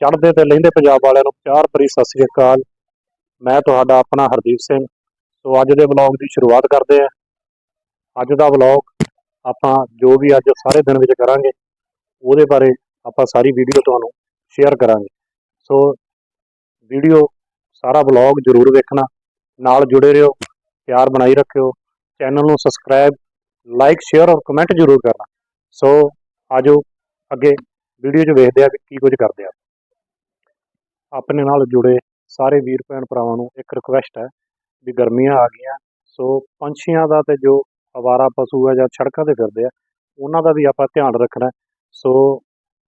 ਚੜ੍ਹਦੇ ਤੇ ਲਹਿੰਦੇ ਪੰਜਾਬ ਵਾਲਿਆਂ ਨੂੰ ਪਿਆਰ ਭਰੀ ਸਤਿ ਸ੍ਰੀ ਅਕਾਲ। ਮੈਂ ਤੁਹਾਡਾ ਆਪਣਾ ਹਰਦੀਪ ਸਿੰਘ। ਸੋ ਅੱਜ ਦੇ ਵਲੌਗ ਦੀ ਸ਼ੁਰੂਆਤ ਕਰਦੇ ਹਾਂ। ਅੱਜ ਦਾ ਵਲੌਗ ਆਪਾਂ ਜੋ ਵੀ ਅੱਜ ਸਾਰੇ ਦਿਨ ਵਿੱਚ ਕਰਾਂਗੇ, ਉਹਦੇ ਬਾਰੇ ਆਪਾਂ ਸਾਰੀ ਵੀਡੀਓ ਤੁਹਾਨੂੰ ਸ਼ੇਅਰ ਕਰਾਂਗੇ। ਸੋ ਵੀਡੀਓ, ਸਾਰਾ ਵਲੌਗ ਜ਼ਰੂਰ ਵੇਖਣਾ। ਨਾਲ ਜੁੜੇ ਰਹੋ, ਪਿਆਰ ਬਣਾਈ ਰੱਖਿਓ। ਚੈਨਲ ਨੂੰ ਸਬਸਕ੍ਰਾਈਬ, ਲਾਈਕ, ਸ਼ੇਅਰ ਔਰ ਕਮੈਂਟ ਜ਼ਰੂਰ ਕਰਨਾ। ਸੋ ਆਜੋ ਅੱਗੇ ਵੀਡੀਓ 'ਚ ਵੇਖਦੇ ਆ ਕਿ ਕੀ ਕੁਝ ਕਰਦੇ ਆ ਆਪਣੇ ਨਾਲ ਜੁੜੇ ਸਾਰੇ ਵੀਰ ਭੈਣ ਭਰਾਵਾਂ ਨੂੰ ਇੱਕ ਰਿਕੁਐਸਟ ਹੈ ਵੀ ਗਰਮੀਆਂ ਆ ਗਈਆਂ, ਸੋ ਪੰਛੀਆਂ ਦਾ ਤੇ ਜੋ ਅਵਾਰਾ ਪਸ਼ੂ ਆ ਜਾਂ ਸੜਕਾਂ ਤੇ ਫਿਰਦੇ ਆ, ਉਹਨਾਂ ਦਾ ਵੀ ਆਪਾਂ ਧਿਆਨ ਰੱਖਣਾ ਸੋ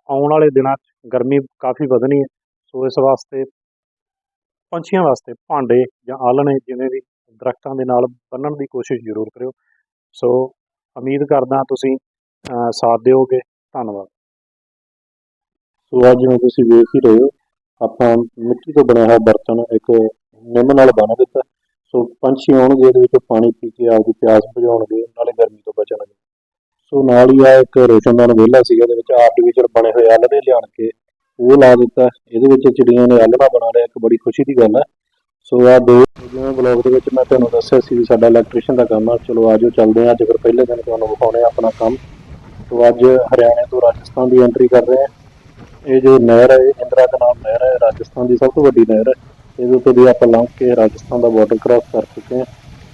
ਆਉਣ ਵਾਲੇ ਦਿਨਾਂ 'ਚ ਗਰਮੀ ਕਾਫੀ ਵਧਣੀ ਹੈ, ਸੋ ਇਸ ਵਾਸਤੇ ਪੰਛੀਆਂ ਵਾਸਤੇ ਭਾਂਡੇ ਜਾਂ ਆਲਣੇ ਜਿਵੇਂ ਵੀ ਦਰਖਤਾਂ ਦੇ ਨਾਲ ਬੰਨਣ ਦੀ ਕੋਸ਼ਿਸ਼ ਜ਼ਰੂਰ ਕਰਿਓ। ਸੋ ਉਮੀਦ ਕਰਦਾ ਤੁਸੀਂ ਸਾਥ ਦਿਓਗੇ। ਧੰਨਵਾਦ। ਸੋ ਅੱਜ ਜਿਵੇਂ ਤੁਸੀਂ ਵੇਖ ਹੀ ਰਹੇ ਹੋ ਆਪਾਂ ਮਿੱਟੀ ਤੋਂ ਬਣਿਆ ਹੋਇਆ ਬਰਤਨ ਇੱਕ ਨਿੰਮ ਨਾਲ ਬੰਨ ਦਿੱਤਾ। ਸੋ ਪੰਛੀ ਆਉਣਗੇ, ਇਹਦੇ ਵਿੱਚ ਪਾਣੀ ਪੀ ਕੇ ਆਪਦੀ ਪਿਆਸ ਬੁਝਾਉਣਗੇ, ਨਾਲੇ ਗਰਮੀ ਤੋਂ ਬਚਣਗੇ। ਸੋ ਨਾਲ ਹੀ ਆ ਇੱਕ ਰੋਸ਼ਨਦਾਨ ਵਿਹਲਾ ਸੀਗਾ, ਇਹਦੇ ਵਿੱਚ ਆਰਟੀਫੀਸ਼ੀਅਲ ਬਣੇ ਹੋਏ ਆਲ੍ਹਣੇ ਲਿਆਣ ਕੇ ਉਹ ਲਾ ਦਿੱਤਾ। ਇਹਦੇ ਵਿੱਚ ਚਿੜੀਆਂ ਨੇ ਆਲ੍ਹਣਾ ਬਣਾ ਲਿਆ, ਇੱਕ ਬੜੀ ਖੁਸ਼ੀ ਦੀ ਗੱਲ ਹੈ ਸੋ ਆ ਦੋ ਜਿਵੇਂ ਬਲੌਗ ਦੇ ਵਿੱਚ ਮੈਂ ਤੁਹਾਨੂੰ ਦੱਸਿਆ ਸੀ ਵੀ ਸਾਡਾ ਇਲੈਕਟ੍ਰੀਸ਼ੀਅਨ ਦਾ ਕੰਮ ਆ। ਚਲੋ ਆਜੋ ਚੱਲਦੇ ਹਾਂ ਅੱਜ ਫਿਰ ਪਹਿਲੇ ਦਿਨ ਤੁਹਾਨੂੰ ਵਿਖਾਉਣੇ ਆ ਆਪਣਾ ਕੰਮ। ਸੋ ਅੱਜ ਹਰਿਆਣੇ ਤੋਂ ਰਾਜਸਥਾਨ ਦੀ ਐਂਟਰੀ ਕਰ ਰਹੇ ਹਾਂ ਇਹ ਜੋ ਨਹਿਰ ਹੈ ਇਹ ਇੰਦਰਾ ਦੇ ਨਾਮ ਨਹਿਰ ਹੈ ਰਾਜਸਥਾਨ ਦੀ ਸਭ ਤੋਂ ਵੱਡੀ ਨਹਿਰ ਹੈ। ਇਹਦੇ ਉੱਤੇ ਦੀ ਆਪਾਂ ਲੰਘ ਕੇ ਰਾਜਸਥਾਨ ਦਾ ਬਾਰਡਰ ਕ੍ਰਾਸ ਕਰ ਚੁੱਕੇ ਹਾਂ।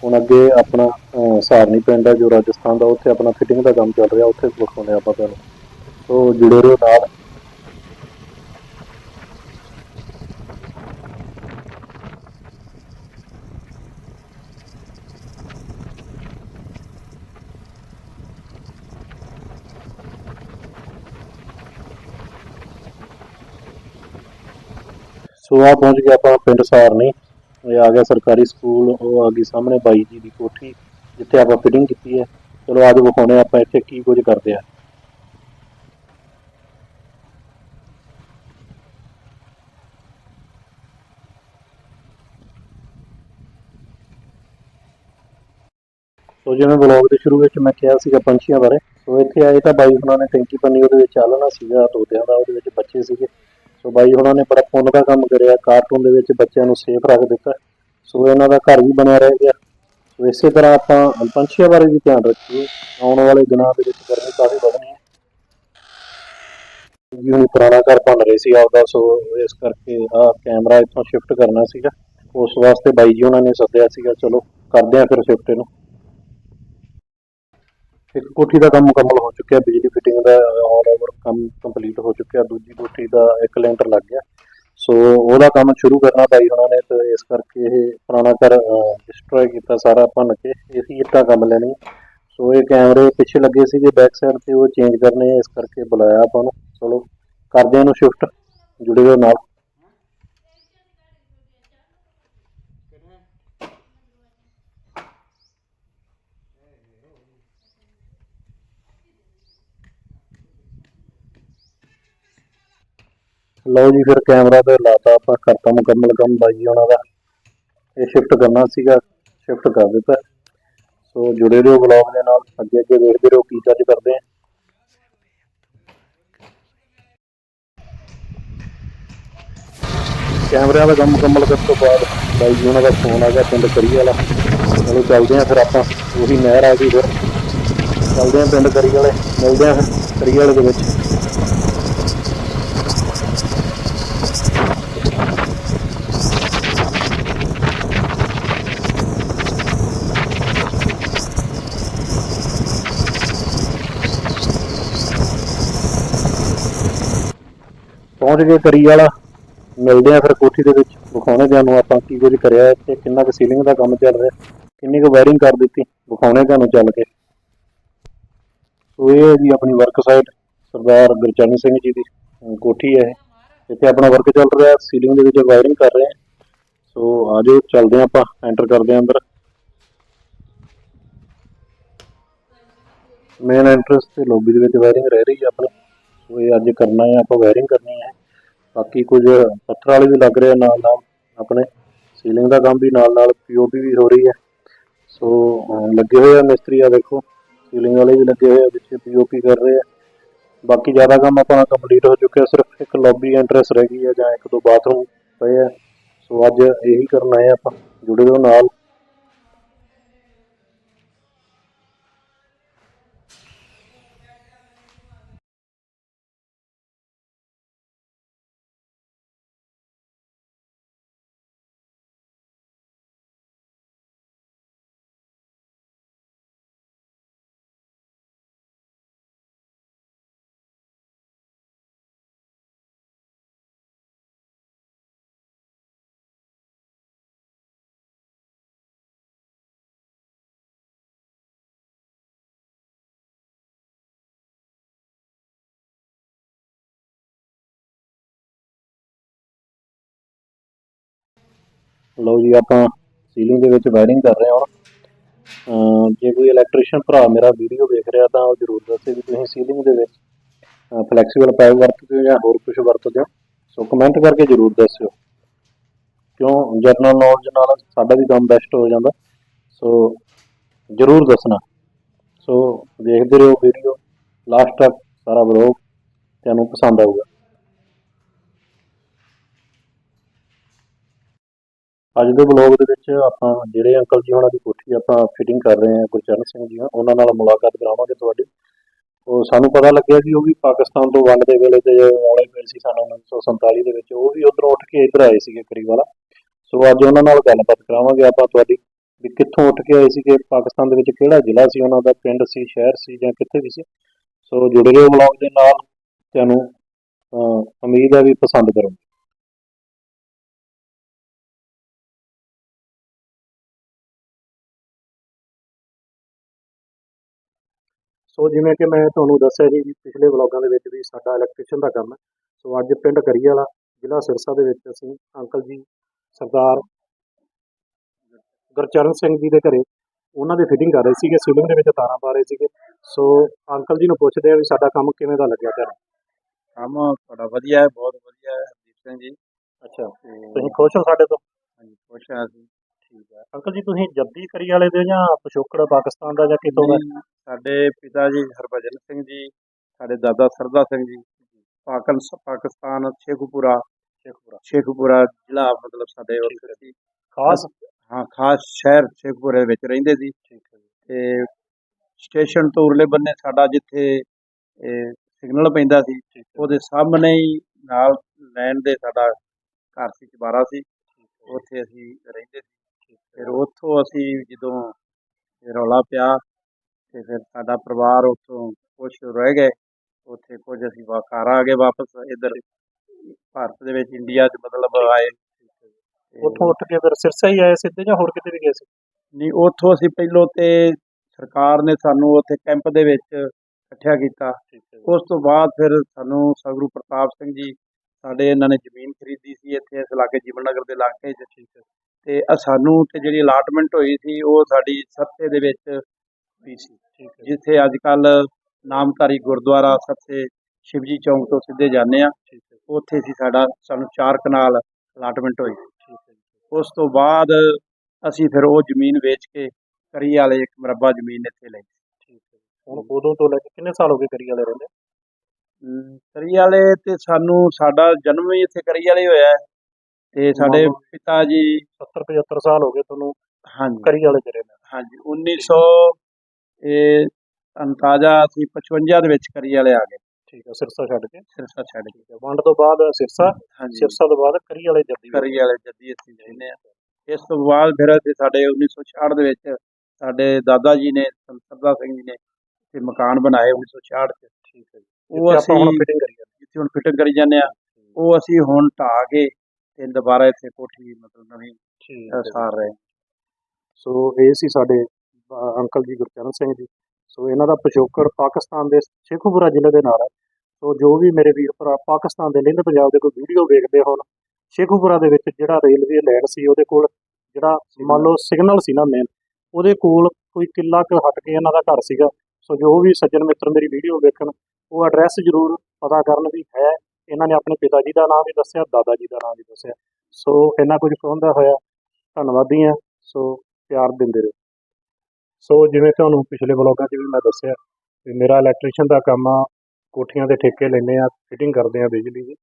ਹੁਣ ਅੱਗੇ ਆਪਣਾ ਅਹ, ਪਿੰਡ ਹੈ ਜੋ ਰਾਜਸਥਾਨ ਦਾ ਉੱਥੇ ਆਪਣਾ ਫਿਟਿੰਗ ਦਾ ਕੰਮ ਚੱਲ ਰਿਹਾ ਉੱਥੇ ਵਿਖਾਉਂਦੇ ਆਪਾਂ ਤੁਹਾਨੂੰ ਸੋ ਜੁੜੇ ਰਹੋ ਨਾਲ। ਸੋ ਆ ਪਹੁੰਚ ਗਿਆ ਆਪਾਂ ਪਿੰਡ ਸਾਰਨੀ। ਇਹ ਆ ਗਿਆ ਸਰਕਾਰੀ ਸਕੂਲ, ਉਹ ਆ ਗਈ ਸਾਹਮਣੇ ਬਾਈ ਜੀ ਦੀ ਕੋਠੀ, ਜਿੱਥੇ ਆਪਾਂ ਫਿਟਿੰਗ ਕੀਤੀ ਹੈ। ਚਲੋ ਅੱਜ ਵਿਖਾਉਣੇ ਆਪਾਂ, ਇੱਥੇ ਕੀ ਕੁਝ ਕਰਦੇ ਆ। ਸੋ ਜਿਵੇਂ ਬਲੌਗ ਦੇ ਸ਼ੁਰੂ ਵਿੱਚ ਮੈਂ ਕਿਹਾ ਸੀਗਾ ਪੰਛੀਆਂ ਬਾਰੇ, ਸੋ ਇੱਥੇ ਆਏ ਤਾਂ ਬਾਈ ਹੁਣਾਂ ਨੇ ਟੈਂਕੀ ਪੰਨੀ, ਉਹਦੇ ਵਿੱਚ ਆਲਣਾ ਸੀਗਾ ਤੋਤਿਆਂ ਦਾ, ਉਹਦੇ ਵਿੱਚ ਬੱਚੇ ਸੀਗੇ। ਸੋ ਬਾਈ ਉਹਨਾਂ ਨੇ ਬੜਾ ਪੁੰਨ ਦਾ ਕੰਮ ਕਰਿਆ ਕਾਰਟੂਨ ਦੇ ਵਿੱਚ ਬੱਚਿਆਂ ਨੂੰ ਸੇਫ ਰੱਖ ਦਿੱਤਾ। ਸੋ ਇਹਨਾਂ ਦਾ ਘਰ ਵੀ ਬਣਿਆ ਰਹਿ ਗਿਆ। ਸੋ ਇਸੇ ਤਰ੍ਹਾਂ ਆਪਾਂ ਪੰਛੀਆਂ ਬਾਰੇ ਵੀ ਧਿਆਨ ਰੱਖੀਏ। ਆਉਣ ਵਾਲੇ ਦਿਨਾਂ ਦੇ ਵਿੱਚ ਗਰਮੀ ਕਾਫੀ ਵਧਣੀ ਹੈ। ਜੀ ਹੁਣ ਪੁਰਾਣਾ ਘਰ ਬਣ ਰਹੇ ਸੀ ਆਪਦਾ, ਸੋ ਇਸ ਕਰਕੇ ਆ ਕੈਮਰਾ ਇੱਥੋਂ ਸ਼ਿਫਟ ਕਰਨਾ ਸੀਗਾ। ਉਸ ਵਾਸਤੇ ਬਾਈ ਜੀ ਉਹਨਾਂ ਨੇ ਸੱਦਿਆ ਸੀਗਾ, ਚਲੋ, ਕਰਦੇ ਆ ਫਿਰ ਸ਼ਿਫਟ ਇਹਨੂੰ। ਇੱਕ ਕੋਠੀ ਦਾ ਕੰਮ ਮੁਕੰਮਲ ਹੋ ਚੁੱਕਿਆ, ਬਿਜਲੀ ਫਿਟਿੰਗ ਦਾ ਆਲ ਓਵਰ ਕੰਮ ਕੰਪਲੀਟ ਹੋ ਚੁੱਕਿਆ, ਦੂਜੀ ਕੋਠੀ ਦਾ ਇੱਕ ਲੈਂਟਰ ਲੱਗ ਗਿਆ। ਸੋ ਉਹਦਾ ਕੰਮ ਸ਼ੁਰੂ ਕਰਨਾ ਪਾਈ ਉਹਨਾਂ ਨੇ ਤੇ ਇਸ ਕਰਕੇ ਇਹ ਪੁਰਾਣਾ ਘਰ ਡਿਸਟਰੋਏ ਕੀਤਾ ਸਾਰਾ ਭੰਨ ਕੇ ਇਸੀ ਇੱਟਾਂ ਕੰਮ ਲੈਣੀ ਸੋ ਇਹ ਕੈਮਰੇ ਪਿੱਛੇ ਲੱਗੇ ਸੀਗੇ ਬੈਕ ਸਾਈਡ ਤੇ, ਉਹ ਚੇਂਜ ਕਰਨੇ ਇਸ ਕਰਕੇ ਬੁਲਾਇਆ ਆਪਾਂ ਨੂੰ। ਚਲੋ, ਕਰਦੇ ਹਾਂ ਇਹਨੂੰ ਸ਼ਿਫਟ ਜੁੜੇ ਰਹੋ ਨਾਲ। ਲਓ ਜੀ ਫਿਰ ਕੈਮਰਾ ਤੇ ਲਾਤਾ ਆਪਾਂ ਕਰਤਾ ਮੁਕੰਮਲ ਕੰਮ ਬਾਈ ਉਹਨਾਂ ਦਾ। ਇਹ ਸ਼ਿਫਟ ਕਰਨਾ ਸੀਗਾ ਸ਼ਿਫਟ ਕਰ ਦਿੱਤਾ। ਸੋ ਜੁੜੇ ਰਹੋ ਵਲੌਗ ਦੇ ਨਾਲ, ਅੱਗੇ ਅੱਗੇ ਦੇਖਦੇ ਰਹੋ ਕੀ ਚੱਜ ਕਰਦੇ ਆ। ਕੈਮਰਿਆਂ ਦਾ ਕੰਮ ਮੁਕੰਮਲ ਕਰਨ ਤੋਂ ਬਾਅਦ ਬਾਈ ਜੀ ਉਹਨਾਂ ਦਾ ਫੋਨ ਆ ਗਿਆ, ਪਿੰਡ ਕਰੀ ਵਾਲਾ। ਚਲੋ ਚੱਲਦੇ ਆ ਫਿਰ ਆਪਾਂ, ਉਹੀ ਨਹਿਰ ਆ ਗਈ ਫਿਰ। ਚੱਲਦੇ ਆ ਪਿੰਡ ਕਰੀ ਵਾਲੇ, ਮਿਲਦੇ ਆ ਫਿਰ ਕਰੀ ਵਾਲੇ ਦੇ ਵਿੱਚ। ਪਹੁੰਚ ਗਏ ਕਰੀ ਵਾਲਾ। ਮਿਲਦੇ ਆ ਫਿਰ ਕੋਠੀ ਦੇ ਵਿੱਚ, ਵਿਖਾਉਣੇ ਤੁਹਾਨੂੰ ਆਪਾਂ ਕੀ ਕੁਝ ਕਰਿਆ ਤੇ ਕਿੰਨਾ ਕੁ ਸੀਲਿੰਗ ਦਾ ਕੰਮ ਚੱਲ ਰਿਹਾ, ਕਿੰਨੀ ਕੁ ਵਾਇਰਿੰਗ ਕਰ ਦਿੱਤੀ, ਵਿਖਾਉਣੇ ਤੁਹਾਨੂੰ ਚੱਲ ਕੇ। ਸੋ ਇਹ ਹੈ ਜੀ ਆਪਣੀ ਵਰਕ ਸਾਈਟ ਸਰਦਾਰ ਗੁਰਚਰਨ ਸਿੰਘ ਜੀ ਦੀ ਕੋਠੀ ਹੈ ਇਹ। ਇੱਥੇ ਆਪਣਾ ਵਰਕ ਚੱਲ ਰਿਹਾ ਸੀਲਿੰਗ ਦੇ ਵਿੱਚ ਵਾਇਰਿੰਗ ਕਰ ਰਹੇ ਹਾਂ। ਸੋ ਆਜੋ ਚੱਲਦੇ ਹਾਂ ਆਪਾਂ ਐਂਟਰ ਕਰਦੇ ਹਾਂ ਅੰਦਰ। ਮੇਨ ਐਂਟਰੈਂਸ ਤੇ ਲੌਬੀ ਦੇ ਵਿੱਚ ਵਾਇਰਿੰਗ ਰਹਿ ਰਹੀ ਹੈ ਆਪਣੀ। ਸੋ ਇਹ ਅੱਜ ਕਰਨਾ ਹੈ, ਆਪਾਂ ਵਾਇਰਿੰਗ ਕਰਨੀ ਹੈ। ਬਾਕੀ ਕੁਝ ਪੱਥਰ ਵਾਲੇ ਵੀ ਲੱਗ ਰਹੇ ਆ ਨਾਲ ਨਾਲ, ਆਪਣੇ ਸੀਲਿੰਗ ਦਾ ਕੰਮ ਵੀ ਨਾਲ ਨਾਲ ਪੀਓਪੀ ਵੀ ਹੋ ਰਹੀ ਹੈ। ਸੋ ਲੱਗੇ ਹੋਏ ਆ ਮਿਸਤਰੀ ਆ ਦੇਖੋ ਸੀਲਿੰਗ ਵਾਲੇ ਵੀ ਲੱਗੇ ਹੋਏ ਆ ਵਿੱਚ ਪੀਓਪੀ ਕਰ ਰਹੇ ਆ। ਬਾਕੀ ਜ਼ਿਆਦਾ ਕੰਮ ਆਪਣਾ ਕੰਪਲੀਟ ਹੋ ਚੁੱਕਿਆ, ਸਿਰਫ ਇੱਕ ਲੌਬੀ ਐਂਟਰੈਂਸ ਰਹਿ ਗਈ ਹੈ, ਜਾਂ ਇੱਕ ਦੋ ਬਾਥਰੂਮ ਪਏ ਆ। ਸੋ ਅੱਜ ਇਹੀ ਕਰਨਾ ਹੈ ਆਪਾਂ, ਜੁੜੇ ਰਹੋ ਨਾਲ। ਲਓ ਜੀ, ਆਪਾਂ ਸੀਲਿੰਗ ਦੇ ਵਿੱਚ ਵਾਇਰਿੰਗ ਕਰ ਰਹੇ ਹਾਂ ਹੁਣ। ਜੇ ਕੋਈ ਇਲੈਕਟ੍ਰੀਸ਼ੀਅਨ ਭਰਾ ਮੇਰਾ ਵੀਡੀਓ ਵੇਖ ਰਿਹਾ ਤਾਂ ਉਹ ਜ਼ਰੂਰ ਦੱਸੇ ਵੀ ਤੁਸੀਂ ਸੀਲਿੰਗ ਦੇ ਵਿੱਚ ਫਲੈਕਸੀਬਲ ਪਾਈਪ ਵਰਤਦੇ ਹੋ ਜਾਂ ਹੋਰ ਕੁਝ ਵਰਤਦੇ ਹੋ। ਸੋ ਕਮੈਂਟ ਕਰਕੇ ਜ਼ਰੂਰ ਦੱਸਿਓ। ਕਿਉਂ? ਜਰਨਲ ਨੌਲੇਜ ਨਾਲ ਸਾਡਾ ਵੀ ਕੰਮ ਬੈਸਟ ਹੋ ਜਾਂਦਾ। ਸੋ ਜ਼ਰੂਰ ਦੱਸਣਾ। ਸੋ ਵੇਖਦੇ ਰਹੋ ਵੀਡੀਓ ਲਾਸਟ ਤੱਕ ਸਾਰਾ ਵਲੌਗ ਤੁਹਾਨੂੰ ਪਸੰਦ ਆਊਗਾ। ਅੱਜ ਦੇ ਵਲੌਗ ਦੇ ਵਿੱਚ ਆਪਾਂ ਜਿਹੜੇ ਅੰਕਲ ਜੀ ਹੋਣਾ ਦੀ ਕੋਠੀ ਆਪਾਂ ਫਿਟਿੰਗ ਕਰ ਰਹੇ ਹਾਂ, ਗੁਰਚਰਨ ਸਿੰਘ ਜੀ, ਉਹਨਾਂ ਨਾਲ ਮੁਲਾਕਾਤ ਕਰਾਵਾਂਗੇ ਤੁਹਾਡੀ। ਉਹ ਸਾਨੂੰ ਪਤਾ ਲੱਗਿਆ ਕਿ ਉਹ ਵੀ ਪਾਕਿਸਤਾਨ ਤੋਂ ਵੰਡ ਦੇ ਵੇਲੇ ਤੇ ਆਉਣੇ ਪਏ ਸੀ ਸਾਨੂੰ 1947 ਦੇ ਵਿੱਚ। ਉਹ ਵੀ ਉਧਰੋਂ ਉੱਠ ਕੇ ਇੱਧਰ ਆਏ ਸੀਗੇ ਕਰੀਵਾਲਾ ਸੋ ਅੱਜ ਉਹਨਾਂ ਨਾਲ ਗੱਲਬਾਤ ਕਰਾਵਾਂਗੇ। ਆਪਾਂ ਤੁਹਾਡੀ ਵੀ ਕਿੱਥੋਂ ਉੱਠ ਕੇ ਆਏ ਸੀਗੇ, ਪਾਕਿਸਤਾਨ ਦੇ ਵਿੱਚ ਕਿਹੜਾ ਜ਼ਿਲ੍ਹਾ ਸੀ, ਉਹਨਾਂ ਦਾ ਪਿੰਡ ਸੀ, ਸ਼ਹਿਰ ਸੀ ਜਾਂ ਕਿੱਥੇ ਵੀ ਸੀ। ਸੋ ਜੁੜੇ ਰਹੋ ਵਲੌਗ ਦੇ ਨਾਲ। ਤੁਹਾਨੂੰ ਉਮੀਦ ਹੈ ਵੀ ਪਸੰਦ ਕਰੋਗੇ। ਸੋ ਜਿਵੇਂ ਕਿ ਮੈਂ ਤੁਹਾਨੂੰ ਦੱਸਿਆ ਸੀ ਪਿਛਲੇ ਵਲੋਗਾਂ ਦੇ ਵਿੱਚ ਵੀ ਸਾਡਾ ਇਲੈਕਟ੍ਰੀਸ਼ੀਅਨ ਦਾ ਕੰਮ ਹੈ। ਸੋ ਅੱਜ ਪਿੰਡ ਕਰੀ ਵਾਲਾ ਜ਼ਿਲ੍ਹਾ ਸਿਰਸਾ ਦੇ ਵਿੱਚ ਅਸੀਂ ਅੰਕਲ ਜੀ ਸਰਦਾਰ ਗੁਰਚਰਨ ਸਿੰਘ ਜੀ ਦੇ ਘਰੇ ਉਹਨਾਂ ਦੀ ਫਿਟਿੰਗ ਕਰ ਰਹੇ ਸੀਗੇ ਸੀਲਿੰਗ ਦੇ ਵਿੱਚ ਤਾਰਾਂ ਪਾ ਰਹੇ ਸੀਗੇ। ਸੋ ਅੰਕਲ ਜੀ ਨੂੰ ਪੁੱਛਦੇ ਆ ਵੀ ਸਾਡਾ ਕੰਮ ਕਿਵੇਂ ਦਾ ਲੱਗਿਆ ਤੁਹਾਨੂੰ ਕੰਮ ਤੁਹਾਡਾ ਵਧੀਆ ਹੈ ਬਹੁਤ ਵਧੀਆ ਹੈ ਹਰਦੀਪ ਸਿੰਘ ਜੀ। ਅੱਛਾ ਤੁਸੀਂ ਖੁਸ਼ ਹੋ ਸਾਡੇ ਤੋਂ? ਹਾਂਜੀ ਖੁਸ਼ ਹਾਂ ਅਸੀਂ। ਅੰਕਲ ਜੀ ਤੁਸੀਂ ਜੱਦੀ ਕਰੀ ਵਾਲੇ ਦੇ ਜਾਂ ਪਿਛੋਕੜ ਪਾਕਿਸਤਾਨ ਦਾ ਜਾਂ ਕਿਤੋਂ ਦਾ? ਨਹੀਂ, ਸਾਡੇ ਪਿਤਾ ਜੀ ਹਰਭਜਨ ਸਿੰਘ ਜੀ ਸਾਡੇ ਦਾਦਾ ਸਰਦਾ ਸਿੰਘ ਜੀ ਪਾਕਨ ਪਾਕਿਸਤਾਨ ਸ਼ੇਖੂਪੁਰਾ ਸ਼ੇਖਪੁਰਾ ਸ਼ੇਖੂਪੁਰਾ ਜ਼ਿਲ੍ਹਾ ਮਤਲਬ ਸਾਡੇ ਉੱਥੇ ਸੀ। ਖਾਸ? ਹਾਂ ਖਾਸ ਸ਼ਹਿਰ ਸ਼ੇਖੂਪੁਰੇ ਵਿੱਚ ਰਹਿੰਦੇ ਸੀ। ਠੀਕ ਹੈ ਤੇ ਸਟੇਸ਼ਨ ਤੋਂ ਉਰਲੇ ਬੰਨੇ ਸਾਡਾ ਜਿੱਥੇ ਸਿਗਨਲ ਪੈਂਦਾ ਸੀ ਉਹਦੇ ਸਾਹਮਣੇ ਹੀ ਨਾਲ ਲੈਣ ਦੇ ਸਾਡਾ ਘਰ ਸੀ ਚਬਾਰਾ ਸੀ। ਉੱਥੇ ਅਸੀਂ ਰਹਿੰਦੇ ਸੀ। ਫਿਰ ਉੱਥੋਂ ਅਸੀਂ ਜਦੋਂ ਰੌਲਾ ਪਿਆ ਤੇ ਫਿਰ ਸਾਡਾ ਪਰਿਵਾਰ ਉੱਥੋਂ ਕੁਝ ਰਹਿ ਗਏ। ਉੱਥੇ ਕੁਝ ਅਸੀਂ ਵਾ- ਘਰ ਆ ਗਏ ਵਾਪਸ ਇੱਧਰ ਭਾਰਤ ਦੇ ਵਿੱਚ ਇੰਡੀਆ 'ਚ ਮਤਲਬ ਆਏ। ਉੱਥੋਂ ਉੱਠ ਕੇ ਫਿਰ ਸਿਰਸਾ ਹੀ ਆਏ ਸਿੱਧੇ ਜਾਂ ਹੋਰ ਕਿਤੇ ਵੀ ਗਏ ਸੀ? ਨਹੀਂ ਉੱਥੋਂ ਅਸੀਂ ਪਹਿਲੋਂ ਤੇ ਸਰਕਾਰ ਨੇ ਸਾਨੂੰ ਉੱਥੇ ਕੈਂਪ ਦੇ ਵਿੱਚ ਇਕੱਠਿਆ ਕੀਤਾ। ਉਸ ਤੋਂ ਬਾਅਦ ਫਿਰ ਸਾਨੂੰ ਸਗਰੂ ਪ੍ਰਤਾਪ ਸਿੰਘ ਜੀ ਸਾਡੇ ਇਹਨਾਂ ਨੇ ਜ਼ਮੀਨ ਖਰੀਦੀ ਸੀ ਇੱਥੇ ਇਸ ਇਲਾਕੇ ਜੀਵਨ ਨਗਰ ਦੇ ਇਲਾਕੇ 'ਚ। ਤੇ ਅ ਸਾਨੂੰ ਤੇ ਜਿਹੜੀ ਅਲਾਟਮੈਂਟ ਹੋਈ ਸੀ ਉਹ ਸਾਡੀ ਸੱਤੇ ਦੇ ਵਿੱਚ ਹੋਈ ਸੀ। ਜਿੱਥੇ ਅੱਜ ਕੱਲ ਨਾਮਧਾਰੀ ਗੁਰਦੁਆਰਾ ਸੱਤੇ ਸ਼ਿਵਜੀ ਚੌਂਕ ਤੋਂ ਸਿੱਧੇ ਜਾਂਦੇ ਆ ਉੱਥੇ ਸੀ ਸਾਡਾ ਸਾਨੂੰ ਚਾਰ ਕਨਾਲ ਅਲਾਟਮੈਂਟ ਹੋਈ। ਉਸ ਤੋਂ ਬਾਅਦ ਅਸੀਂ ਫਿਰ ਉਹ ਜ਼ਮੀਨ ਵੇਚ ਕੇ ਕਰੀ ਵਾਲੇ ਇੱਕ ਮਰਬਾ ਜ਼ਮੀਨ ਇੱਥੇ ਲਈ। ਠੀਕ ਹੈ। ਹੁਣ ਉਦੋਂ ਤੋਂ ਲੈ ਕੇ ਕਿੰਨੇ ਸਾਲ ਹੋ ਗਏ ਕਰੀ ਵਾਲੇ ਰਹਿੰਦੇ? ਕਰੀ ਵਾਲੇ ਤੇ ਸਾਨੂੰ ਸਾਡਾ ਜਨਮ ਹੀ ਇੱਥੇ ਕਰੀ ਵਾਲੇ ਹੋਇਆ। ਹੈ ਤੇ ਸਾਡੇ। ਪਿਤਾ ਜੀ 70 75 ਸਾਲ ਹੋ ਗਏ ਤੁਹਾਨੂੰ ਹਾਂਜੀ। ਕਰੀ ਵਾਲੇ ਚ ਰਹਿੰਦੇ ਹਾਂਜੀ 1900 ਇਹ ਅੰਤਾਜਾ ਅਸੀਂ 55 ਦੇ ਵਿੱਚ ਕਰੀ ਵਾਲੇ ਆ ਗਏ। ਠੀਕ ਹੈ ਸਿਰਸਾ ਛੱਡ ਕੇ। ਸਿਰਸਾ ਛੱਡ ਕੇ। ਵੰਡ ਤੋਂ ਬਾਅਦ ਸਿਰਸਾ ਸਿਰਸਾ ਤੋਂ ਬਾਅਦ ਕਰੀ ਵਾਲੇ ਜੱਦੀ ਕਰੀ ਵਾਲੇ ਜੱਦੀ ਅਸੀਂ ਰਹਿੰਦੇ ਆ ਇਸ ਤੋਂ ਬਾਅਦ ਫਿਰ ਅਸੀਂ ਸਾਡੇ 1966 ਦੇ ਵਿੱਚ ਸਾਡੇ ਦਾਦਾ ਜੀ ਨੇ ਸਰਦਾ ਸਿੰਘ ਜੀ ਨੇ ਤੇ ਮਕਾਨ ਬਣਾਏ 1966 ਚ। ਠੀਕ ਹੈ ਉਹ ਹੁਣ ਅਸੀਂ ਫਿਟਿੰਗ ਕਰੀ ਜਾਂਦੇ ਜਿੱਥੇ ਹੁਣ ਫਿਟਿੰਗ ਕਰੀ ਜਾਂਦੇ ਆ ਉਹ ਅਸੀਂ ਹੁਣ ਢਾਹ ਕੇ ਤੇ ਦੁਬਾਰਾ ਇੱਥੇ ਕੋਠੀ ਮਤਲਬ ਨਵੀਂ ਠੀਕ ਅ, ਹੈ ਸਾਰ ਰਹੇ ਹਾਂ। ਸੋ ਇਹ ਸੀ ਸਾਡੇ ਅ, ਅੰਕਲ ਜੀ ਗੁਰਚਰਨ ਸਿੰਘ ਜੀ। ਸੋ ਇਹਨਾਂ ਦਾ ਪਿਛੋਕੜ ਪਾਕਿਸਤਾਨ ਦੇ ਸ਼ੇਖੂਪੁਰਾ ਜ਼ਿਲ੍ਹੇ ਦੇ ਨਾਲ ਹੈ। ਸੋ ਜੋ ਵੀ ਮੇਰੇ ਵੀਰ ਭਰਾ ਪਾਕਿਸਤਾਨ ਦੇ ਲਿੰਦ ਪੰਜਾਬ ਦੇ ਕੋਈ ਵੀਡੀਓ ਵੇਖਦੇ ਹੋਣ ਸ਼ੇਖੂਪੁਰਾ ਦੇ ਵਿੱਚ ਜਿਹੜਾ ਰੇਲਵੇ ਲਾਈਨ ਸੀ ਉਹਦੇ ਕੋਲ ਜਿਹੜਾ ਮੰਨ ਲਓ ਸਿਗਨਲ ਸੀ ਨਾ ਮੇਨ ਉਹਦੇ ਕੋਲ ਕੋਈ ਕਿੱਲਾ ਕੁ ਹਟ ਕੇ ਇਹਨਾਂ ਦਾ ਘਰ ਸੀਗਾ। ਸੋ ਜੋ ਵੀ ਸੱਜਣ ਮਿੱਤਰ ਮੇਰੀ ਵੀਡੀਓ ਵੇਖਣ ਉਹ ਐਡਰੈਸ ਜ਼ਰੂਰ ਪਤਾ ਕਰਨ ਵੀ ਹੈ। ਇਹਨਾਂ ਨੇ ਆਪਣੇ ਪਿਤਾ ਜੀ ਦਾ ਨਾਮ ਵੀ ਦੱਸਿਆ, ਦਾਦਾ ਜੀ ਦਾ ਨਾਮ ਵੀ ਦੱਸਿਆ। ਸੋ ਇੰਨਾ ਕੁਝ ਕਹੋਂਦਾ ਹੋਇਆ, ਧੰਨਵਾਦੀ ਹਾਂ। ਸੋ ਪਿਆਰ ਦਿੰਦੇ ਰਹੋ। ਸੋ ਜਿਵੇਂ ਤੁਹਾਨੂੰ ਪਿਛਲੇ ਵਲੋਗਾਂ 'ਚ ਵੀ ਮੈਂ ਦੱਸਿਆ, ਵੀ ਮੇਰਾ ਇਲੈਕਟ੍ਰੀਸ਼ੀਅਨ ਦਾ ਕੰਮ ਆ, ਕੋਠੀਆਂ ਦੇ ਠੇਕੇ ਲੈਂਦੇ ਆ ਫਿਟਿੰਗ ਕਰਦੇ ਆ ਬਿਜਲੀ ਦੀ।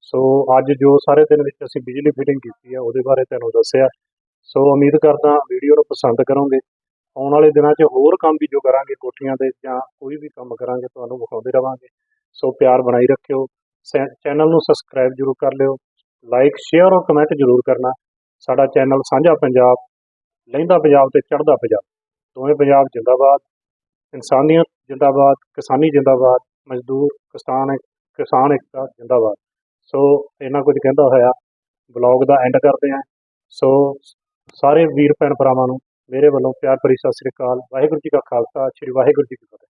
ਸੋ ਅੱਜ ਜੋ ਸਾਰੇ ਦਿਨ ਵਿੱਚ ਅਸੀਂ ਬਿਜਲੀ ਫਿਟਿੰਗ ਕੀਤੀ ਆ, ਉਹਦੇ ਬਾਰੇ ਤੁਹਾਨੂੰ ਦੱਸਿਆ। ਸੋ ਉਮੀਦ ਕਰਦਾ ਵੀਡੀਓ ਨੂੰ ਪਸੰਦ ਕਰੋਗੇ। ਆਉਣ ਵਾਲੇ ਦਿਨਾਂ 'ਚ ਹੋਰ ਕੰਮ ਵੀ ਜੋ ਕਰਾਂਗੇ ਕੋਠੀਆਂ ਦੇ ਜਾਂ ਕੋਈ ਵੀ ਕੰਮ ਕਰਾਂਗੇ, ਤੁਹਾਨੂੰ ਵਿਖਾਉਂਦੇ ਰਵਾਂਗੇ। ਸੋ ਪਿਆਰ ਬਣਾਈ ਰੱਖਿਓ। ਚੈਨਲ ਨੂੰ ਸਬਸਕ੍ਰਾਈਬ ਜਰੂਰ ਕਰ ਲਿਓ ਲਾਈਕ ਸ਼ੇਅਰ ਔਰ ਕਮੈਂਟ ਜਰੂਰ ਕਰਨਾ। ਸਾਡਾ ਚੈਨਲ ਸਾਂਝਾ ਪੰਜਾਬ ਲਹਿੰਦਾ ਪੰਜਾਬ ਤੇ ਚੜ੍ਹਦਾ ਪੰਜਾਬ। ਦੋਵੇਂ ਪੰਜਾਬ ਜਿੰਦਾਬਾਦ, ਇਨਸਾਨੀਅਤ ਜਿੰਦਾਬਾਦ, ਕਿਸਾਨੀ ਜਿੰਦਾਬਾਦ, ਮਜ਼ਦੂਰ, ਕਿਸਾਨ ਕਿਸਾਨ ਏਕਤਾ ਜਿੰਦਾਬਾਦ। ਸੋ ਇਹਨਾਂ ਕੁਝ ਕਹਿੰਦਾ ਹੋਇਆ ਬਲੌਗ ਦਾ ਐਂਡ ਕਰਦੇ ਹਾਂ। ਸੋ ਸਾਰੇ ਵੀਰ ਭੈਣ ਭਰਾਵਾਂ ਨੂੰ, ਮੇਰੇ ਵੱਲੋਂ ਪਿਆਰ ਭਰੀ ਸਤਿ ਸ੍ਰੀ ਅਕਾਲ। ਵਾਹਿਗੁਰੂ ਜੀ ਕਾ ਖਾਲਸਾ, ਸ੍ਰੀ ਵਾਹਿਗੁਰੂ ਜੀ ਕੀ ਫਤਿਹ।